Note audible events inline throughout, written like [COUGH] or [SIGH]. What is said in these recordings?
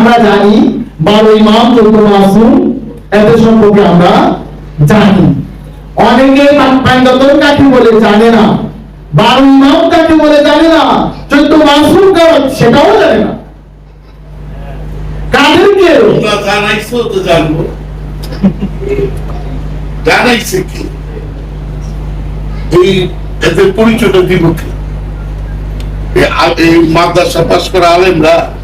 আমরা জানি, বারো ইমাম চোদ্দ মাসুম, এদের সম্পর্কে আমরা জানি। অনেকে পাঞ্জাতন কাকে বলে জানে না। বারো ইমাম কাকে বলে জানে না। চোদ্দ মাসুম কারা, সেটাও জানে না। কাদেরকে দিব মাদ্রাসা পাস করা আলেমরা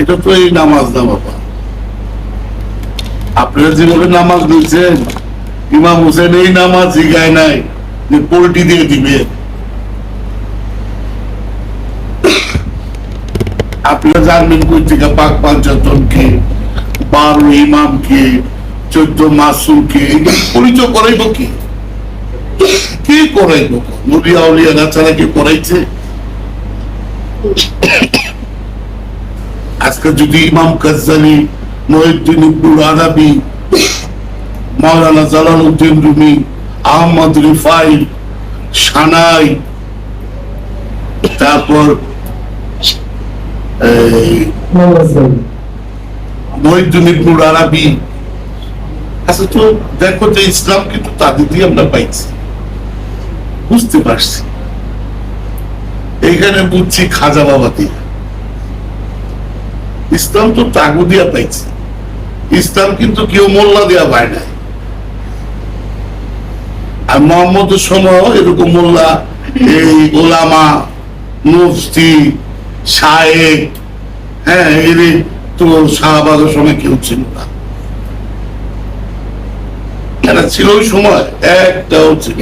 এটা তো এই নামাজ না, বাবা। আপনারা যেভাবে নামাজ নিয়েছেন, ইমাম হোসেন এই নামাজ শিখায় নাই যে পোল্টি দিয়ে দিবে। আপনারা জানবেন কই থেকে পাক পাঞ্চাতন কে বারো ইমাম কে চোদ্দ মাসুম কে পরিচয় করাইব কি? কে করাইব? নদিয়া উলিয়া ছাড়া কে করাইছে? আজকে যদি ইমাম কাজ্জালি মহিউদ্দিন ইবনুল আরাবি, মাওলানা Jalaluddin Rumi, Ahmad Rifai, Sanai, তারপর মহিউদ্দিন ইবনুল আরাবি। আচ্ছা তো দেখো যে ইসলাম কিন্তু তাদের দিয়ে আমরা পাইছি। বুঝতে পারছি। এইখানে বুঝছি খাজা বাবা দিয়ে। ইসলাম তো তাগু দিয়া পাইছি। ইসলাম কিন্তু কেউ মোল্লা দেওয়া পায় নাই। আর মোহাম্মদের সময় এরকম মোল্লা, এই ওলামা, মুফতি, শায়েক হ্যাঁ এর তো শাহবাগের সময় কেউ ছিল না। এরা ছিল ওই সময়, একটাও ছিল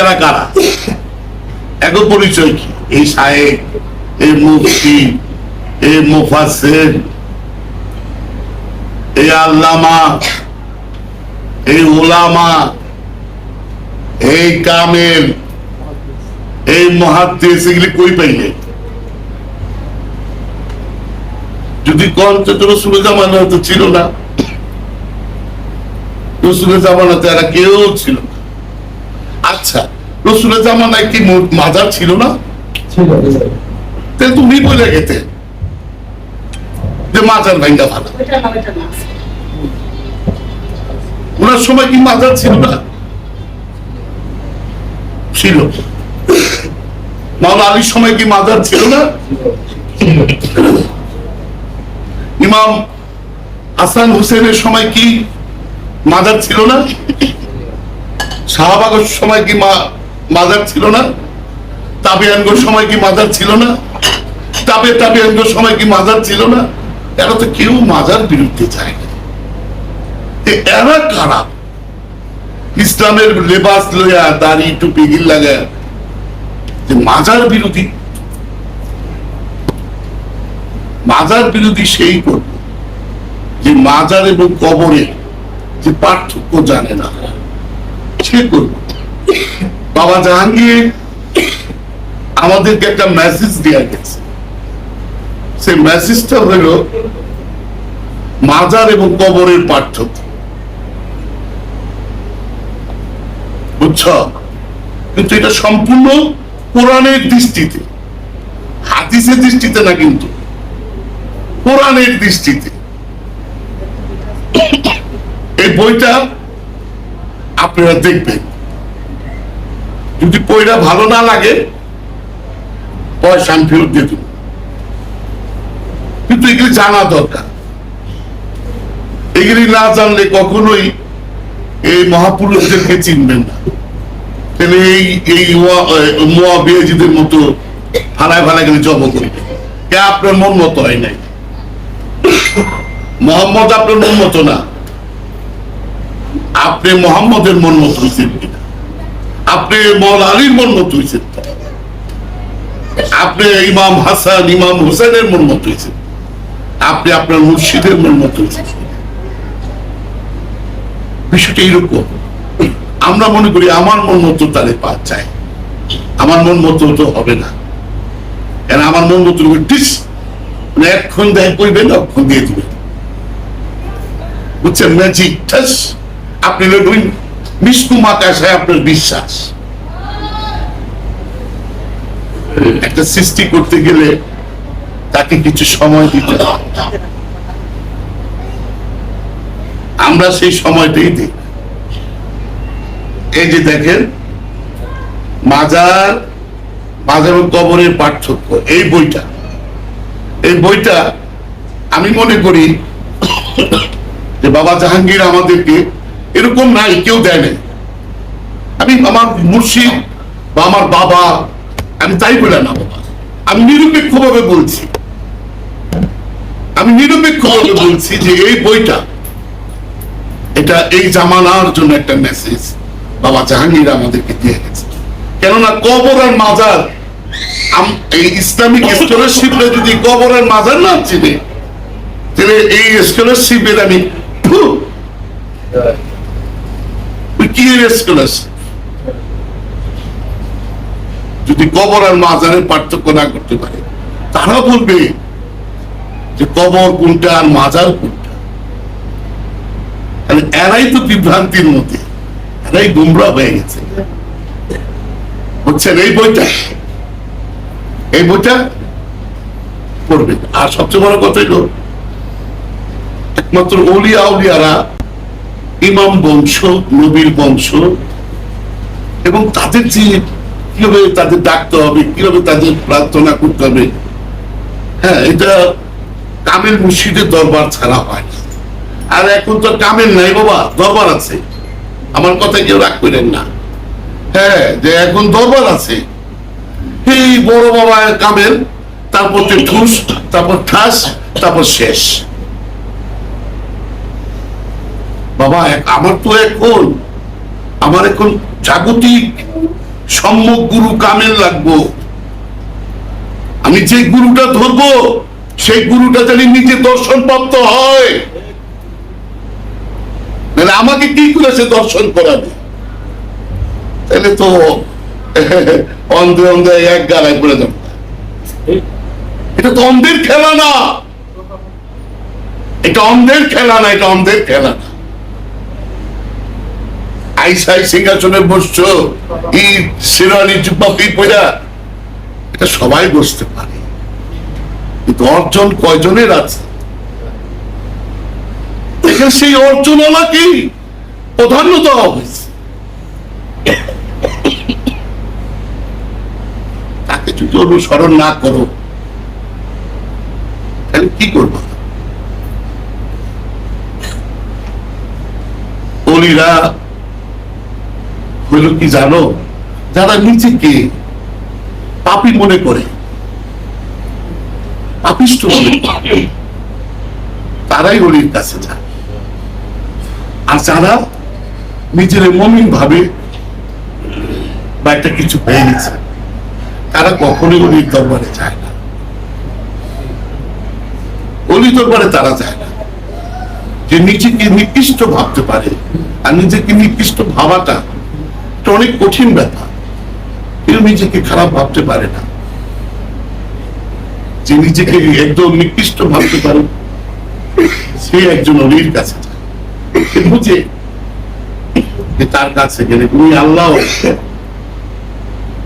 এরা কারা? এক পরিচয় কি? এই শায়েক, এই মুফতি এই মুফাসের এই আল্লামা এই ওলামা এই কামেল এই মহাদ্দেশ এগুলি কই পাইলে? যদি কম তো রসুলের জামানা তো ছিল না। রসুলের জামানাতে এরা কেউ ছিল না। আচ্ছা রসুলের জামানায় কি মাজার ছিল না? ছিল তুমি বলে গেতে যে মাজার ভাঙ্গা ভালো। ওনার সময় কি মাজার ছিল না? ছিল। মাওলা আলীর সময় কি মাজার ছিল না? ইমাম হাসান হুসেনের সময় কি মাজার ছিল না? শাহবাগের সময় কি মা মাজার ছিল না? তাবিয়ানগর সময় কি মাজার ছিল না? তাবে তাবিয়ানগর সময় কি মাজার ছিল না? এরা তো কেউ মাজার বিরুদ্ধে যায় না। এরা খারাপ ইসলামের লেবাস লইয়া দাড়ি টুপি গিল লাগা যে মাজার বিরোধী? মাজার বিরোধী সেই করবে যে মাজার এবং কবরে যে পার্থক্য জানে না সে করবে। বাবা জাহাঙ্গীর, আমাদেরকে একটা মেসেজ দেওয়া গেছে। সেই মেসেজটা হলো মাজার এবং কবরের পার্থক্য বুঝছ? কিন্তু এটা সম্পূর্ণ কোরআনের দৃষ্টিতে, হাদিসের দৃষ্টিতে না কিন্তু, কোরআনের দৃষ্টিতে। এই বইটা আপনারা দেখবেন। যদি বইটা ভালো না লাগে, পয়সা ফেরত দিয়ে দেবো। কিন্তু এগুলি জানা দরকার। এগুলি না জানলে কখনোই এই মহাপুরুষদেরকে চিনবেন না। মোহাম্মদ আপনার না। আপনি মোহাম্মদের মন মতো হয়েছেন আপনি মৌল মন মতো হয়েছেন আপনি ইমাম হাসান, ইমাম হোসেনের মন মতো হয়েছে আপনি আপনার মুর্শিদের মন মতো। বিষয়টা এইরকম। আমরা মনে করি আমার মন মতো তাহলে পা চাই আমার মন মতো তো হবে না। কেন আমার মন মতো ডিস মানে এক্ষণ দেয় করবেন অক্ষণ দিয়ে দিবেন বুঝছেন? ম্যাজিক, ঠাস। আপনি ওই মিষ্কু মাকাশায় আপনার বিশ্বাস। একটা সৃষ্টি করতে গেলে তাকে কিছু সময় দিতে আমরা সেই সময়টাই দিই। এই যে দেখেন, মাজার মাজার কবরের পার্থক্য, এই বইটা। এই বইটা আমি মনে করি যে বাবা জাহাঙ্গীর আমাদেরকে এরকম নাই, কেউ দেয় নাই। আমি আমার মুর্শিদ বা আমার বাবা, আমি তাই বলে না বাবা। আমি নিরপেক্ষ ভাবে বলছি। আমি নিরপেক্ষ ভাবে বলছি যে এই বইটা, এটা এই জামানার জন্য একটা মেসেজ বাবা জাহাঙ্গীর আমাদেরকে দিয়ে গেছে। কেননা কবর আর মাজার এই ইসলামিক স্কলারশিপে যদি কবর আর মাজার না চিনে, তাহলে এই স্কলারশিপের আমি কি স্কলারশিপ যদি কবর আর মাজারের পার্থক্য না করতে পারে, তারা বলবে যে কবর কোনটা আর মাজার কোনটা? তাহলে এরাই তো বিভ্রান্তির মধ্যে। এরাই গুমরা হয়ে গেছে। বুঝছেন? এই বইটা এই বইটা পড়বে আর সবচেয়ে বড় কথা হলো, একমাত্র অলিয়া উলিয়ারা ইমাম বংশ, নবীর বংশ, এবং তাদের যে কীভাবে তাদের ডাকতে হবে, কীভাবে তাদের প্রার্থনা করতে হবে হ্যাঁ এটা কামেল মুর্শিদের দরবার ছাড়া হয়। আর এখন তো কামেল নাই বাবা, দরবার আছে। আমার কথা কেউ রাগ করেন না। হ্যাঁ যে এখন দরবার আছে। এই বড় বাবা কামেল, তারপর ঠুস তারপর ঠাস, তারপর শেষ। বাবা আমার তো এখন আমার এখন জাগতিক সম্যক গুরু কামেল লাগবো। আমি যে গুরুটা ধরবো সেই গুরুটা জানি নিজে দর্শন প্রাপ্ত হয়। আমাকে কি করে সে দর্শন করাবে? তাহলে তো অন্ধে অন্ধে এক গালায় পড়ে যাবে। এটা তো অন্ধের খেলা না। এটা অন্ধের খেলা না, এটা অন্ধের খেলা না। আইসাই সিংহাসনে বসছো ই শিরানি জুব্বা পইরা, এটা সবাই বসতে পারে। কিন্তু অর্জন কয়জনের আছে? সেই অর্জন কি? প্রাধান্য দেওয়া হয়েছে তাকে যদি অনুসরণ না করো, তাহলে কি করব? অলিরা হইল কি জানো? যারা নিজেকে পাপি মনে করে পাপিষ্ট তারাই অলির কাছে যায়। আর যারা নিজের মমিন ভাবে বা একটা কিছু হয়ে গেছে তারা কখনোই অলির দরবারে যায় না। অলি দরবারে তারা যায় না। যে নিজেকে নিকৃষ্ট ভাবতে পারে আর নিজেকে নিকৃষ্ট ভাবাটা অনেক কঠিন ব্যাপার। কেউ নিজেকে খারাপ ভাবতে পারে না। যে নিজেকে একদম নিকৃষ্ট ভাবতে পারে, সে একজন অলির কাছে বুঝে তার কাছে গেলে তুমি আল্লাহ,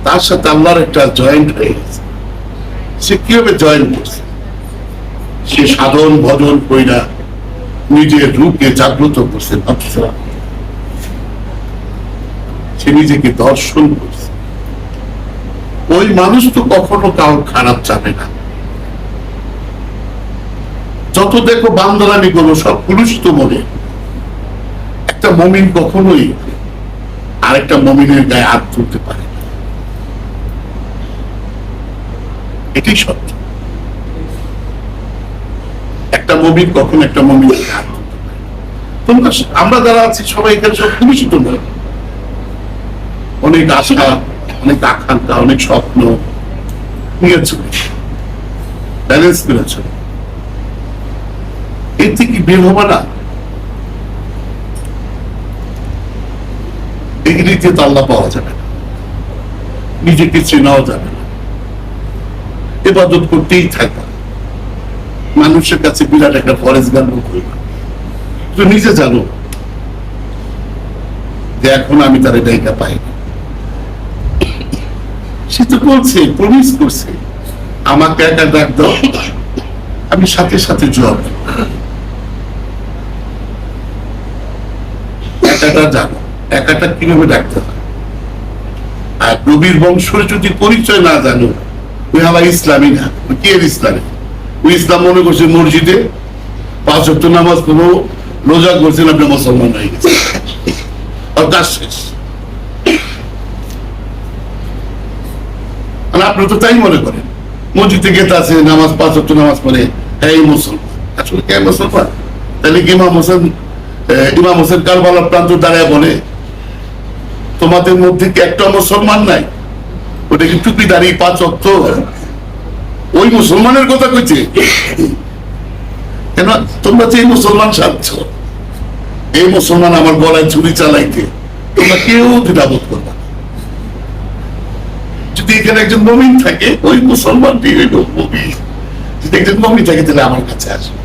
তার সাথে আল্লাহর একটা জয়েন্ট হয়ে গেছে। সে কীভাবে জয়েন করছে? সে সাধন ভজন কইরা নিজের রূপকে জাগ্রত করছে, ভাবছে সে নিজেকে দর্শন করছে। ওই মানুষ তো কখনো কারোর খারাপ চাবে না। যত দেখো বান্দরানি গুলো সব পুরুষিত মনে একটা মমিন কখনোই আরেকটা মমিনের গায়ে হাত তুলতে পারে এটি সত্য। একটা মমিন কখন একটা তুলতে তোমরা আমরা যারা আছি, সবাই এখানে সব পুরুষিত নয় অনেক আশা, অনেক আকাঙ্ক্ষা, অনেক স্বপ্ন নিয়ে চলে ব্যালেন্স করে চলে এর থেকে বের না। এগুলিতে তো আল্লাহ পাওয়া যাবে না। নিজেকে চেনাও যাবে না। এবাদত করতেই থাকবা। মানুষের কাছে বিরাট একটা ফরেস্ট গান করবা তো নিজে জানো যে এখন আমি তার জায়গা পাইনি। সে তো বলছে প্রমিস করছে, আমাকে একা ডাক দাও, আমি সাথে সাথে জবাব একাটা জানো একাটা কীভাবে ডাকতে হয়? আর নবীর বংশের যদি পরিচয় না জানো ওই আমার ইসলামী না কি এর ইসলামী? ওই ইসলাম মনে করছে মসজিদে পাঁচ অক্ট নামাজ পড়ব রোজা করছেন আপনি মুসলমান হয়ে গেছে কাজ শেষ। আপনি তো তাই মনে করেন মসজিদে গেতে আছে নামাজ পাঁচ অক্ট নামাজ পড়ে হ্যাঁ মুসলমান। আসলে কে মুসলমান? তাহলে কি হোসেন আহ, ইমাম হোসেন কারবালার প্রান্ত দাঁড়ায় বলে, তোমাদের মধ্যে কি একটা মুসলমান নাই? ওটা কি টুপি দাঁড়িয়ে পাঁচ অক্ট ওই মুসলমানের কথা কইছে। কেন? তোমরা যে মুসলমান সাজছ এই মুসলমান আমার গলায় ছুরি চালাইতে, তোমরা কেউ দ্বিধাবোধ করবে। যদি এখানে একজন মমিন থাকে, ওই মুসলমানটি হইল মমিন। যদি একজন মমিন থাকে, তাহলে আমার কাছে আসবে।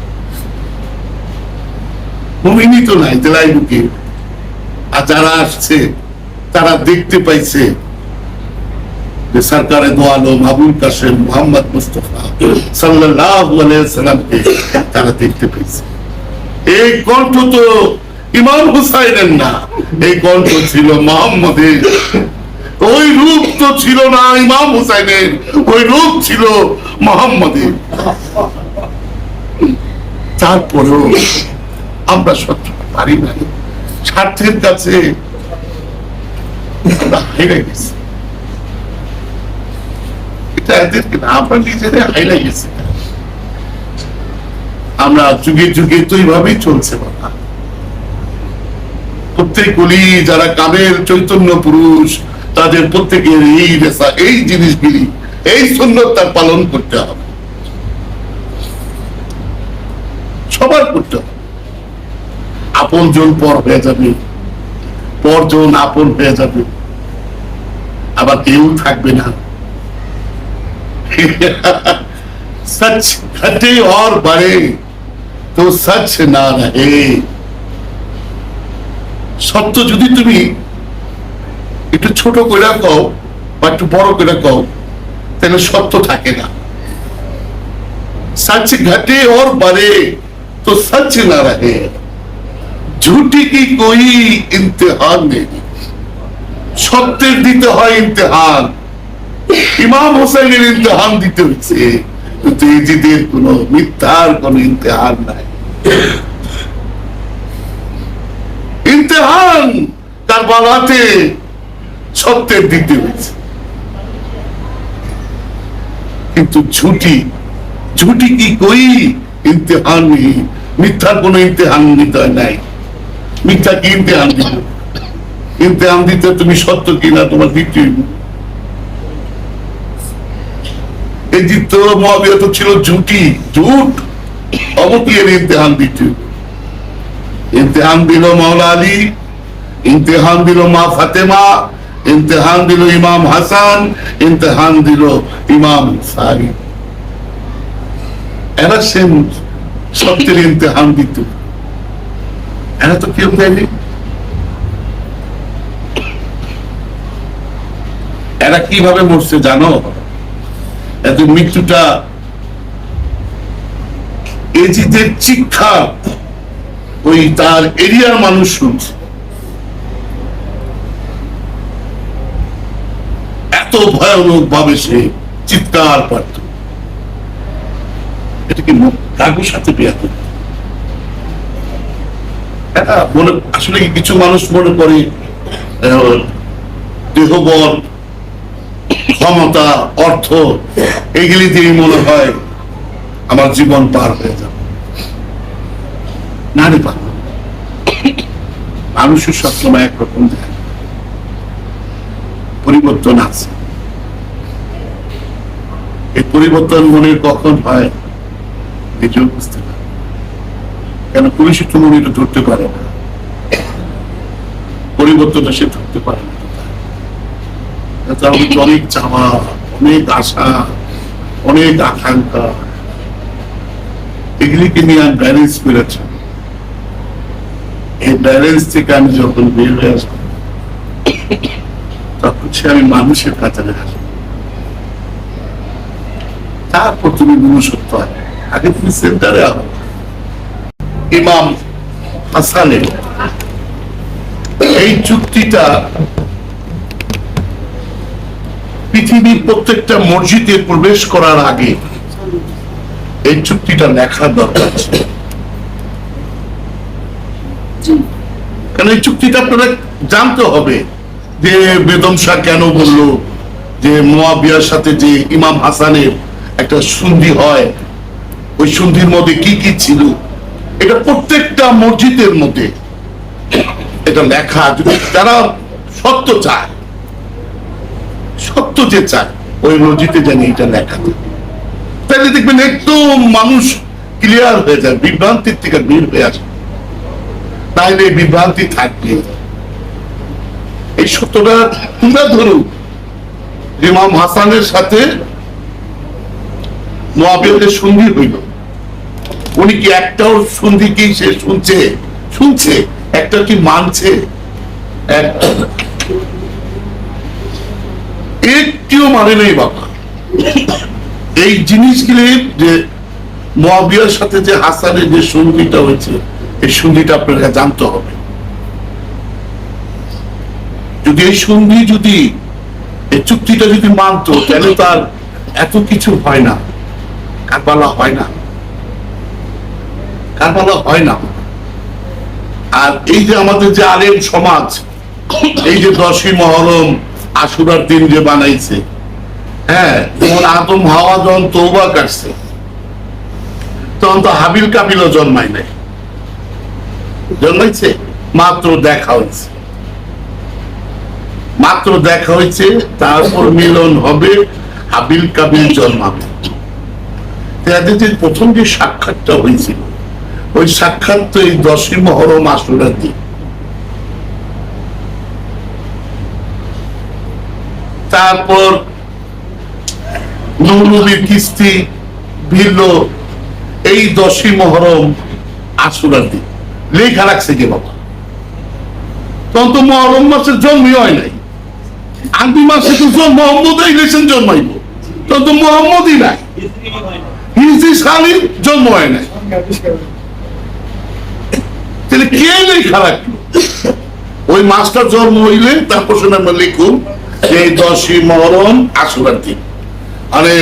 মমিনই তো নাই তাহলে আইবো কে? আর যারা আসছে, তারা দেখতে পাইছে যে মোহাম্মদ মুস্তফা তারা দেখতে এই কণ্ঠ তো ইমাম হুসাইনের না, এই কণ্ঠ ছিল মোহাম্মদের। ওই রূপ তো ছিল না ইমাম হুসাইনের, ওই রূপ ছিল মোহাম্মদের। তারপরেও আমরা সত্য পারি না স্বার্থের কাছে তো এইভাবেই চলছে প্রত্যেক যারা চৈতন্য পুরুষ, তাদের প্রত্যেকের এই এই জিনিসগুলি, এই সুন্দর তার পালন করতে হবে। সবার করতে হবে। আপন জন পর হয়ে যাবে পরজন আপন হয়ে যাবে আবার কেউ থাকবে না [LAUGHS] सच घटे और बढ़े তো সচ না রহে সত্য যদি তুমি একটু ছোট করে কও বা একটু বড় করে কও তাহলে সত্য থাকে না सच घटे और बढ़े तो सच ना रहे झूठी की कोई इम्तिहान नहीं সত্যের দিতে হয় ইমতিহান ইমাম হোসেনের ইমতিহান দিতে হচ্ছে কিন্তু এজিদের কোন মিথ্যার কোন ইমতিহান নাই ইমতিহান কারবালাতে সত্যের দিতে হয়েছে কিন্তু ঝুটি ঝুটি কি কই ইমতিহান নেই মিথ্যার কোন ইমতিহান নিতে হয় নাই মিথ্যা কি ইমতিহান দিল ইমতিহান দিতে তুমি সত্য কিনা তোমার দ্বিতীয় এজিপ্ত তো ছিল ঝুটি। ইমতেহান ইমতেহান দিল মাওলা আলী, ইমতেহান দিল মা ফাতেমা, ইমতেহান দিল ইমাম হাসান, ইমতেহান দিল ইমাম সারি এরা সেম সত্যের ইমতেহান দিত এরা তো কেউ দেয়নি এরা কীভাবে মরছে জানো? এত মৃত্যুটা এজিদের শিক্ষা। ওই তার এরিয়ার মানুষ শুনছে। এত ভয়ানক ভাবে সে চিৎকার পারত এটাকে কাকুর সাথে বিয়া করত? এটা মনে আসলে কিছু মানুষ মনে করে দেহবল, ক্ষমতা, অর্থ, এগুলি দিয়ে মনে হয় আমার জীবন পার হয়ে যাবে। না রে বাবা মানুষের সবসময় একরকম দেয় পরিবর্তন আছে। এই পরিবর্তন মনে কখন হয়, নিজেও বুঝতে পারে কেন পুলিশ একটু মনে এটা ধরতে পারে না? পরিবর্তনটা সে ধরতে পারে না। তার অনেক চাওয়া, অনেক আশা, অনেক আকাঙ্ক্ষা। এগুলিকে নিয়ে আমি ব্যালেন্স করেছি এই ব্যালেন্স থেকে আমি যখন বের হয়ে আসব, তখন সে আমি মানুষের কাতারে আসব। তারপর তুমি মনুষ্যত্ব আগে তুমি সেন্টারে আহো ইমাম হাসানের। এই চুক্তিটা পৃথিবীর প্রত্যেকটা মসজিদে প্রবেশ করার আগে এই চুক্তিটা লেখার দরকার কারণ এই চুক্তিটা আপনারা জানতে হবে যে বেদম শাহ কেন বলল যে মোয়াবিয়ার সাথে যে ইমাম হাসানের একটা সন্ধি হয়, ওই সন্ধির মধ্যে কি কি ছিল? এটা প্রত্যেকটা মসজিদের মধ্যে। এটা লেখা যদি যারা সত্য চায়, সত্য যে চায়, ওই মসজিদে জানি এটা লেখা তাহলে দেখবেন একদম মানুষ ক্লিয়ার হয়ে যায়, বিভ্রান্তির থেকে বের হয়ে আসে। তাইলে এই বিভ্রান্তি থাকবে। এই সত্যটা তোমরা ধরো, ইমাম হাসানের সাথে মহাবীরের সন্ধি হইল। উনি কি একটাও সন্ধি কি সে শুনছে? শুনছে? একটা কি মানছে? একটিও মানে নেই বাবা। এই জিনিসগুলি যে মহাবিয়ার সাথে যে হাসানের যে সন্ধিটা হয়েছে, এই সন্ধিটা আপনাকে জানতে হবে। যদি এই সন্ধি যদি, এই চুক্তিটা যদি মানতো, তাহলে তার এত কিছু হয় না। কারবালা হয় না। হয় না। আর এই যে আমাদের যে আলেম সমাজ, এই যে দশই মহরম আশুরার দিন যে বানাইছে হ্যাঁ আদম হাওয়া যখন তৌবা কাটছে তখন তো হাবিল কাবিলও জন্মায় নাই। জন্মাইছে? মাত্র দেখা হয়েছে। মাত্র দেখা হয়েছে, তারপর মিলন হবে, হাবিল কাবিল জন্মাবে। প্রথম যে সাক্ষাৎটা হয়েছিল ওই সাক্ষাৎ তো এই দশই মহরম আশুরার দিন তারপর নৌনবীর কিস্তি ভিড়ল এই দশই মহরম আশুরার দিন লেখা রাখছে কে বাবা? তখন তো মহরম মাসের জন্মই হয় নাই। আন্দি মাসে তো মোহাম্মদ ইলেকশন জন্মাইব তখন তো মোহাম্মদই নাই। হিজি সালিম জন্ম হয় নাই। তাহলে কে লেখা রাখল ওই মাস্টার জন্ম হইলে তারপর শুনে আমরা লিখুন এই দশই মহরম আশুরার দিন আরে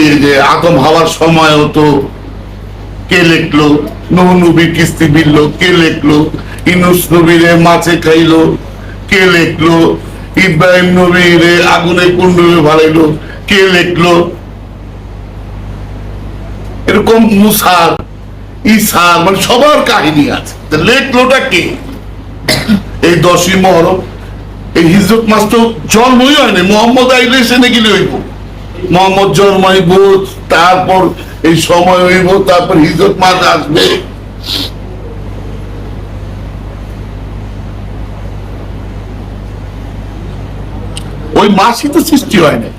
এই যে আদম হওয়ার সময় তো কে লিখলো? নূহ নবী কিস্তি বিললো, কে লিখলো? ইনুস নবীরে মাছে খাইলো, কে লিখলো? ইব্রাহিম নবীরে আগুনে কুণ্ডলে ভালাইলো, কে লিখলো? এরকম মুসার মানে সবার কাহিনী আছে। তা লেখলোটা কে এই দশই মহরম, এই হিজরত মাস তো জন্মই হয়নি মোহাম্মদ আইলে গেলে হইব মোহাম্মদ তারপর এই সময় হইব, তারপর হিজরত মাস আসবে। ওই মাসই তো সৃষ্টি হয় না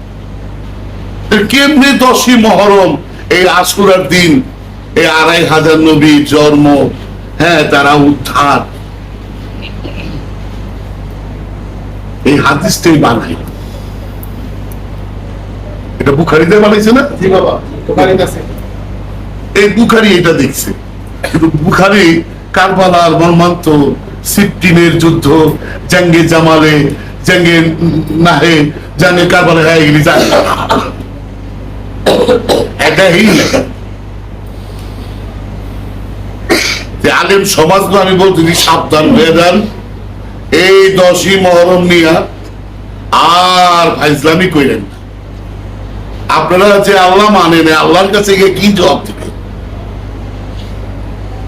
কেমনি দশই মহরম, এই আশুরার দিন এই আড়াই হাজার নবী জন্ম হ্যাঁ তারা উদ্ধার। এই হাদিসটাই বানাই। এটা বুখারিতে বানাইছে না? জি বাবা এই বুখারি এটা দেখছে। কিন্তু বুখারি কারবালার মর্মান্ত সিফটিনের যুদ্ধ জাঙ্গে জামালে জাঙ্গে নাহে জাঙ্গে কারবালা হয়ে গেলি জানে না। [COUGHS] এটাই লেখা। যে আলেম সমাজকে আমি বলতেছি সাবধান হয়ে যান এই দশই মহরম নিয়া আর ইসলামী কইলেন আপনারা যে আল্লাহ মানেন, আল্লাহর কাছে গিয়ে কি জবাব দিবেন?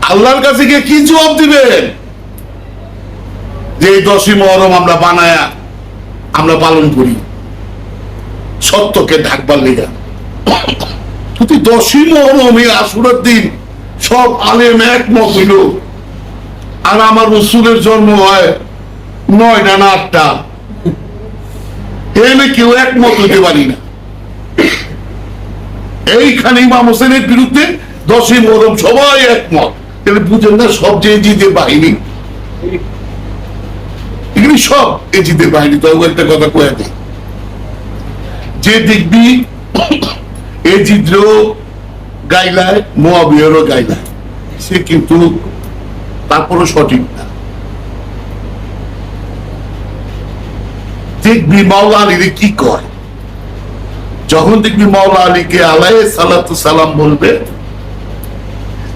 আল্লাহর কাছে গিয়ে কি জবাব দিবেন? যে দশই মহরম আমরা বানায়া, আমরা পালন করি। সত্যকে ঢাকবার লেগা। প্রতি দশই মহরম এই আসুরার দিন সব আলেম একমত হইল। আর আমার রসুলের জন্ম হয় নয়টা না আটটা। এনে কেউ একমত হইতে পারি না। এইখানে ইমাম হোসেনের বিরুদ্ধে দশই মহরম সবাই একমত। তাহলে বুঝেন না, সব যে জিদের বাহিনী। এগুলি সব এজিদের বাহিনী তো একটা কথা কয়ে দেয় যে দেখবি এজিদ্র গাইলায় মোয়াবিয়ারও গাইলায় সে কিন্তু তারপরও সঠিক না। দেখবি মাওলা আলীরে কি কয়? যখন দেখবি মাওলা আলীকে আলাই সালাতু সালাম বলবে,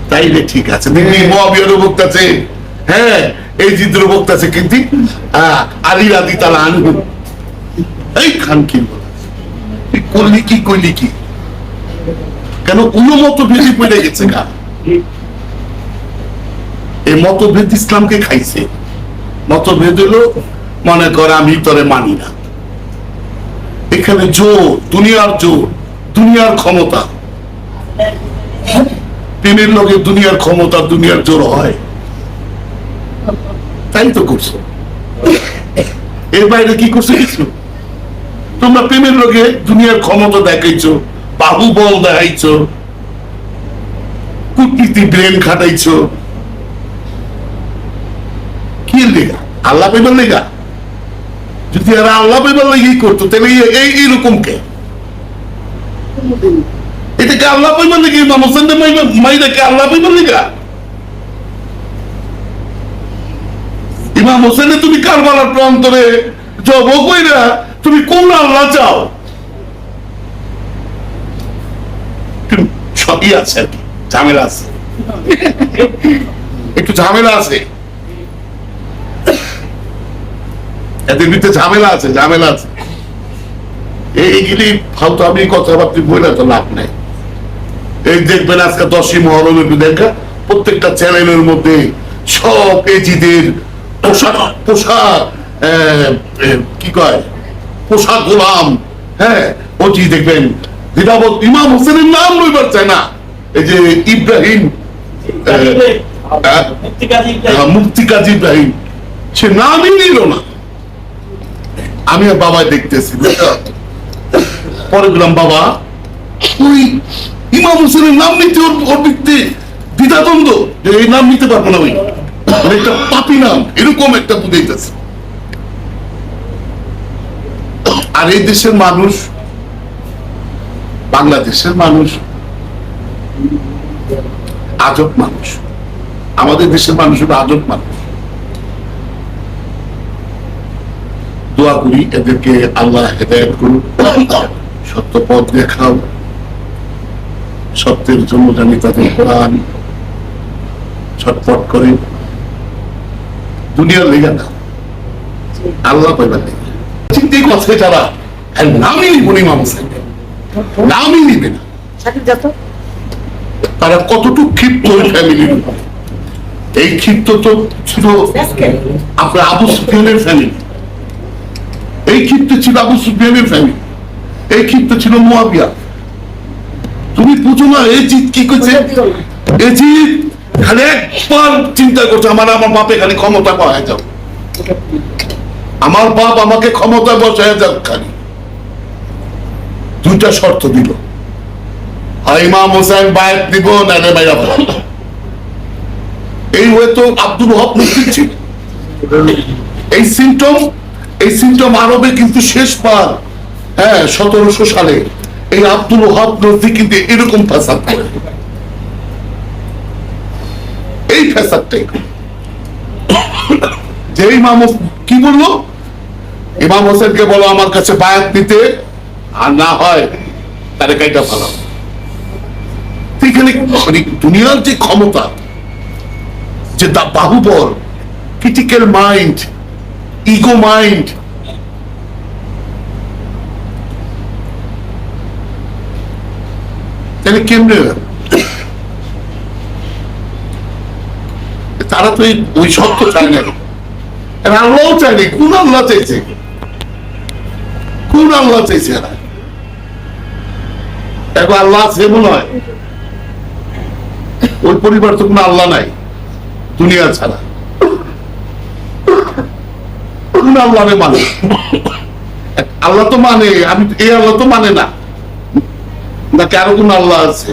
তাইলে ঠিক আছে। দেখবি মোয়াবিয়ারও বক্তাছে হ্যাঁ এই জিদ্র বক্তাছে কিন্তু আলী রাদি তালা আনব এই খান কি করলি কি করলি কি? কেন উনো মতভেদই পড়ে গেছে গা? এই মতভেদ ইসলামকে খাইছে। মতভেদ হলো, মনে কর আমি তোরে মানি না। এখানে জোর, দুনিয়ার জোর, দুনিয়ার ক্ষমতা। প্রেমের লগে দুনিয়ার ক্ষমতা, দুনিয়ার জোর হয়। তাই তো করছ। এর বাইরে কি করছ কিছু? তোমরা প্রেমের লোকে দুনিয়ার ক্ষমতা দেখাইছো। বাহু বল দেখাইছো। কূটনীতি ব্রেন খাটাইছো। কি লেগা? আল্লাহ পেবার লেগা? যদি এরা আল্লাহ পেবার লেগেই করতো, তাহলে এই- এই এইরকম কে? আল্লাহ পেবার লেগে? আল্লাহ লেগা? ইমাম হোসেনে তুমি কারবালার প্রান্তরে জব কইরা তুমি কোন আল্লাহ চাও? সবই আছে। আর কি ঝামেলা আছে। একটু ঝামেলা আছে। এদের ঝামেলা আছে ঝামেলা আছে। এইগুলি ফালতু আমি তো লাভ এই দেখবেন আজকে দশই মহরম একটু দেখা, প্রত্যেকটা চ্যানেলের মধ্যে সব এজিদের পোশাক পোশাক কি কয়? পোশাক গোলাম হ্যাঁ ওটি দেখবেন দিদাবত ইমাম হোসেনের নাম লইবার চায় না। এই যে ইব্রাহিম মুফতি কাজী ইব্রাহিম সে নামই নিল না। আমি বাবা দেখতেছি পরে বললাম বাবা ওই ইমাম হোসেনের নাম নিতে ওর ওর ব্যক্তি দ্বিধাদ্বন্দ্ব। যে এই নাম নিতে পারব না ওই। মানে একটা পাপি নাম এরকম একটা বুঝাইতেছে। আর এই দেশের মানুষ বাংলাদেশের মানুষ, আজব মানুষ। আমাদের দেশের মানুষ হলো আজব মানুষ। দোয়া করি এদেরকে আল্লাহ হেদায়ত করুন সত্য পথ দেখাও, সত্যের জন্য জানি তাদের কোরআন ছটফট করে। দুনিয়ার লেগে না। আল্লাহ পাইবার লেগে। চিন্তা কথা যারা, আর নামই না হোসেন। নামই নিবে না। তারা কতটুকু ক্ষিপ্ত ওই ফ্যামিলির এই ক্ষিপ্ত তো ছিল আপনার আবু সুফিয়ানের ফ্যামিলি এই ক্ষিপ্ত ছিল আবু সুফিয়ানের ফ্যামিলি এই ক্ষিপ্ত ছিল মুয়াবিয়া। তুমি বুঝো না এই জিত কি করছে? এই জিত খালি একবার চিন্তা করছে আমার আমার বাপে খালি ক্ষমতা পাওয়া যাও। আমার বাপ আমাকে ক্ষমতা বসায় যাক খালি। দুইটা শর্ত দিল হয় ইমাম হোসেন বায়াত দিব নাহলে বাইরা। এই তো আব্দুল হক মুসলিম এই সিমটম এই সিমটম আরবে কিন্তু শেষবার হ্যাঁ সতেরোশো সালে। এই আব্দুল ওহাব নজদি কিন্তু এরকম ফ্যাসাদ করে। এই ফ্যাসাদটাই। যে ইমাম কি বলল? ইমাম হোসেনকে বলো, আমার কাছে বায়াত নিতে। আর না হয় তারে কাইটা ভালো এখানে মানে দুনিয়ার যে ক্ষমতা, যে দা বাহুবল ক্রিটিক্যাল মাইন্ড ইগো মাইন্ড তাহলে কেমনে তারা তো ওই সত্য চায় না। আর আল্লাহও চায়নি কোন আল্লাহ চাইছে? কোন আল্লাহ চাইছে এরা? এখন আল্লাহ আছে নয়। ওর পরিবার তো কোনো আল্লাহ নাই, দুনিয়া ছাড়া। আল্লাহ মানে। আল্লাহ তো মানে আমি এই আল্লাহ তো মানে না। নাকি আরও কোন আল্লাহ আছে?